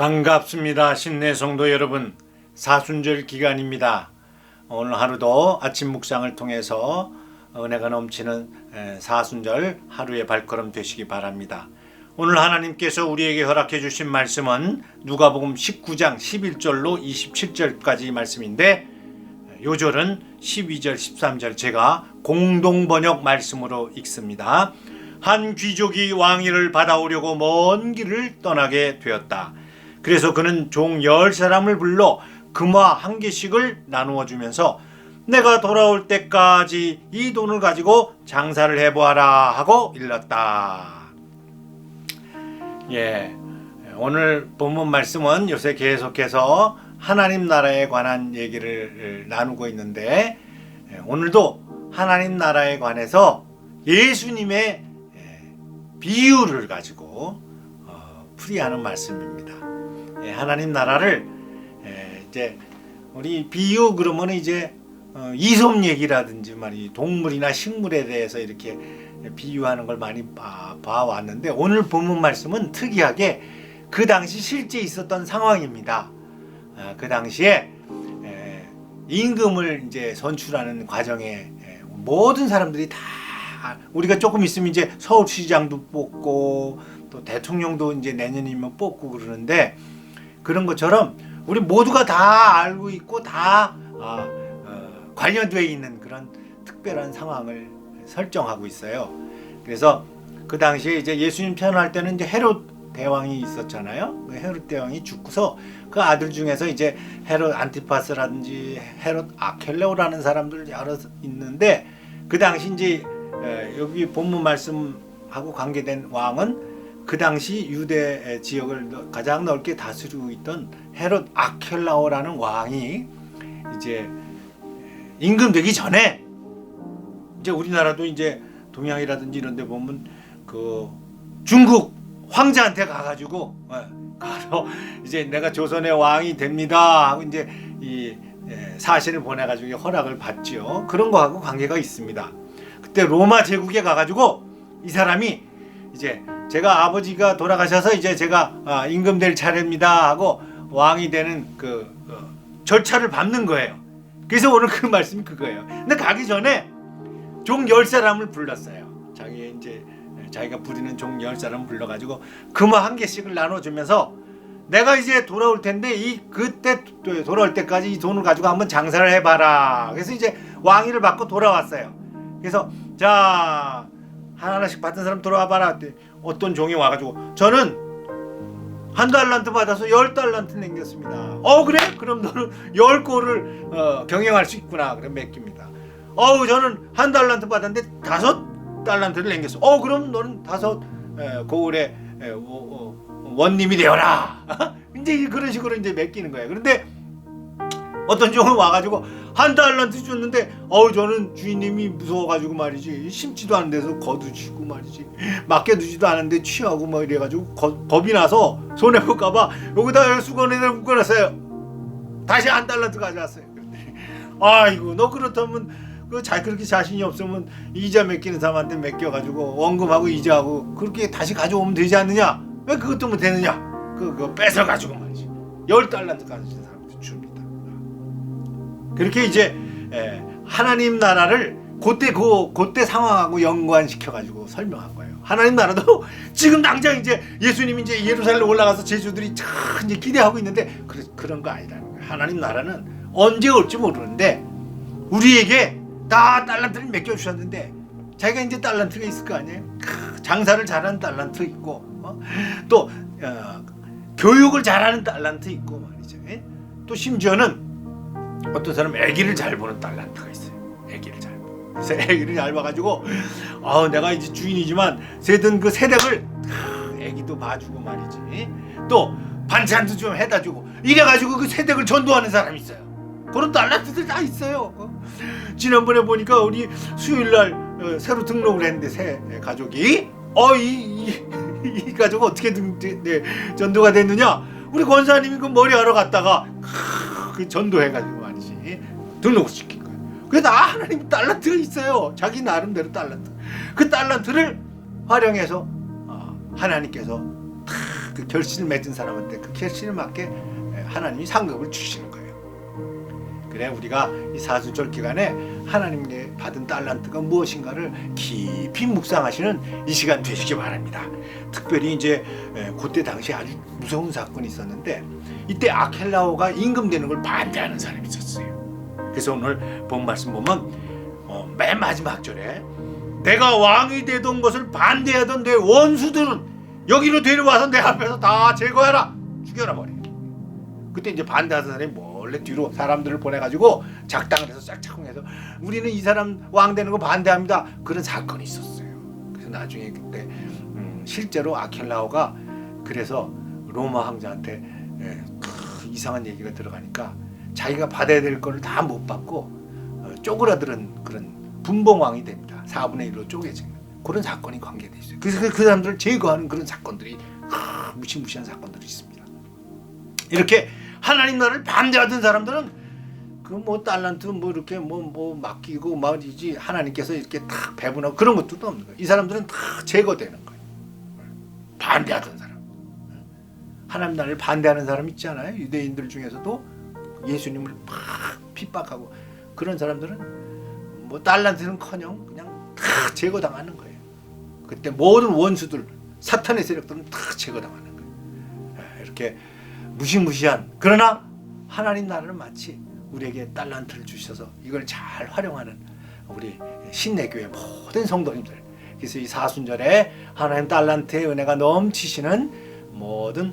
반갑습니다. 신내 성도 여러분. 사순절 기간입니다. 오늘 하루도 아침 묵상을 통해서 은혜가 넘치는 에, 사순절 하루의 발걸음 되시기 바랍니다. 오늘 하나님께서 우리에게 허락해 주신 말씀은 누가복음 19장 11절로 27절까지 말씀인데 요절은 12절 13절 제가 공동 번역 말씀으로 읽습니다. 한 귀족이 왕위를 받아오려고 먼 길을 떠나게 되었다. 그래서 그는 종 열 사람을 불러 금화 한 개씩을 나누어 주면서 내가 돌아올 때까지 이 돈을 가지고 장사를 해보아라 하고 일렀다. 예, 오늘 본문 말씀은 요새 계속해서 하나님 나라에 관한 얘기를 나누고 있는데 예, 오늘도 하나님 나라에 관해서 예수님의 예, 비유를 가지고 어, 풀이하는 말씀입니다. 예, 하나님 나라를 예, 이제 우리 비유 그러면 이제 어, 이솝 얘기라든지 말이 동물이나 식물에 대해서 이렇게 비유하는 걸 많이 봐, 봐왔는데 오늘 본문 말씀은 특이하게 그 당시 실제 있었던 상황입니다. 아, 그 당시에 에, 임금을 이제 선출하는 과정에 에, 모든 사람들이 다 우리가 조금 있으면 이제 서울시장도 뽑고 또 대통령도 이제 내년이면 뽑고 그러는데 그런 것처럼 우리 모두가 다 알고 있고 다 아, 어, 관련되어 있는 그런 특별한 상황을 설정하고 있어요. 그래서 그 당시에 이제 예수님 태어날 때는 이제 헤롯 대왕이 있었잖아요. 그 헤롯 대왕이 죽고서 그 아들 중에서 이제 헤롯 안티파스라든지 헤롯 아켈레오라는 사람들 여러 있는데 그 당시 이제 에, 여기 본문 말씀하고 관계된 왕은 그 당시 유대 지역을 가장 넓게 다스리고 있던 헤롯 아켈라오라는 왕이 이제 임금 되기 전에 이제 우리나라도 이제 동양이라든지 이런 데 보면 그 중국 황제한테 가가지고 예, 가서 이제 내가 조선의 왕이 됩니다 하고 이제 이 예, 사신을 보내가지고 허락을 받지요. 그런 거하고 관계가 있습니다. 그때 로마 제국에 가가지고 이 사람이 이제 제가 아버지가 돌아가셔서 이제 제가 아, 임금 될 차례입니다 하고 왕이 되는 그 어, 절차를 밟는 거예요. 그래서 오늘 그 말씀이 그거예요. 근데 가기 전에 종 열 사람을 불렀어요. 자기 이제 자기가 부리는 종 열 사람 불러가지고 금화 한 개씩을 나눠주면서 내가 이제 돌아올 텐데 이 그때 돌아올 때까지 이 돈을 가지고 한번 장사를 해봐라. 그래서 이제 왕위를 받고 돌아왔어요. 그래서 자 하나씩 받은 사람 돌아와봐라. 그랬더니 어떤 종이 와가지고 저는 한 달란트 받아서 열 달란트 남겼습니다. 어 그래? 그럼 너는 열 골을 어, 경영할 수 있구나. 그럼 맡깁니다. 어우 저는 한 달란트 받았는데 다섯 달란트를 남겼어. 어 그럼 너는 다섯 에, 고을의 에, 어, 어, 원님이 되어라. 이제 그런 식으로 이제 맡기는 거예요. 그런데 어떤 종은 와가지고 한 달란트 줬는데 어우 저는 주인님이 무서워가지고 말이지 심지도 않은 데서 거두시고 말이지 맡겨두지도 않은데 취하고 막 이래가지고 거- 겁이 나서 손해 볼까봐 여기다 수건에다 묶어놨어요. 다시 한 달란트 가져왔어요. 아이고 너 그렇다면 그잘 그렇게 자신이 없으면 이자 맡기는 사람한테 맡겨가지고 원금하고 이자하고 그렇게 다시 가져오면 되지 않느냐? 왜 그것도 못 되느냐? 그 그거 뺏어 가지고 말이지 열 달란트 사람한테 줍니다. 그렇게 이제 에, 하나님 나라를 그때 그 그때 상황하고 연관시켜 가지고 설명한 거예요. 하나님 나라도 지금 당장 이제 예수님이 이제 예루살렘 올라가서 제주들이 참 이제 기대하고 있는데 그, 그런 거 아니라는 거예요. 하나님 나라는 언제 올지 모르는데 우리에게 다 달란트를 맡겨 주셨는데 자기가 이제 달란트가 있을 거 아니에요. 크, 장사를 잘하는 달란트 있고 어? 또 어, 교육을 잘하는 달란트 있고 말이죠. 예? 또 심지어는 어떤 사람 애기를 잘 보는 달란트가 있어요. 애기를 잘 보. 그래서 애기를 잘 봐가지고 아 내가 이제 주인이지만 세든 그 세댁을 크, 애기도 봐주고 말이지. 또 반찬도 좀 해다 주고 이래가지고 그 세댁을 전도하는 사람이 있어요. 그런 달란트들 다 있어요. 어? 지난번에 보니까 우리 수요일 날 어, 새로 등록을 했는데 새 가족이 어이 이, 이 가족 어떻게 등, 네, 전도가 됐느냐? 우리 권사님이 그 머리 하러 갔다가 크, 그 전도해가지고 말이지 등록을 시킨 거예요. 그래서 아 하나님 달란트가 있어요. 자기 나름대로 달란트. 그 달란트를 활용해서 어, 하나님께서 다그 결실을 맺은 사람한테 그 결실에 맞게 예, 하나님이 상급을 주시는 거예요. 그래 우리가 이 사순절 기간에 하나님께 받은 달란트가 무엇인가를 깊이 묵상하시는 이 시간 되시기 바랍니다. 특별히 이제 에, 그때 당시 아주 무서운 사건이 있었는데 이때 아켈라오가 임금되는 걸 반대하는 사람이 있었어요. 그래서 오늘 본 말씀 보면 어, 맨 마지막 절에 내가 왕이 되던 것을 반대하던 내 원수들은 여기로 데려와서 내 앞에서 다 제거해라 죽여라 버려. 그때 이제 반대하던 사람이 몰래 뒤로 사람들을 보내가지고 작당을 해서 짝짝꿍해서 우리는 이 사람 왕 되는 거 반대합니다. 그런 사건이 있었어요. 그래서 나중에 그때 음, 실제로 아켈라오가 그래서 로마 황제한테 예, 크, 이상한 얘기가 들어가니까 자기가 받아야 될 거를 다 못 받고 어, 쪼그라드는 그런 분봉왕이 됩니다. 4분의 1로 쪼개지는 그런 사건이 관계돼 있어요. 그래서 그, 그 사람들을 제거하는 그런 사건들이 크, 무시무시한 사건들이 있습니다. 이렇게 하나님 나라를 반대하던 사람들은 그 뭐 달란트 뭐 이렇게 뭐 뭐 맡기고 말이지 하나님께서 이렇게 탁 배분하고 그런 것도 없는 거예요. 이 사람들은 다 제거되는 거예요. 반대하던 사람. 하나님 나라를 반대하는 사람 있잖아요. 유대인들 중에서도 예수님을 막 핍박하고 그런 사람들은 뭐 달란트는커녕 그냥 다 제거당하는 거예요. 그때 모든 원수들 사탄의 세력들은 다 제거당하는 거예요. 예, 이렇게 무시무시한 그러나 하나님 나라는 마치 우리에게 달란트를 주셔서 이걸 잘 활용하는 우리 신내교회 모든 성도님들 그래서 이 사순절에 하나님 달란트의 은혜가 넘치시는 모든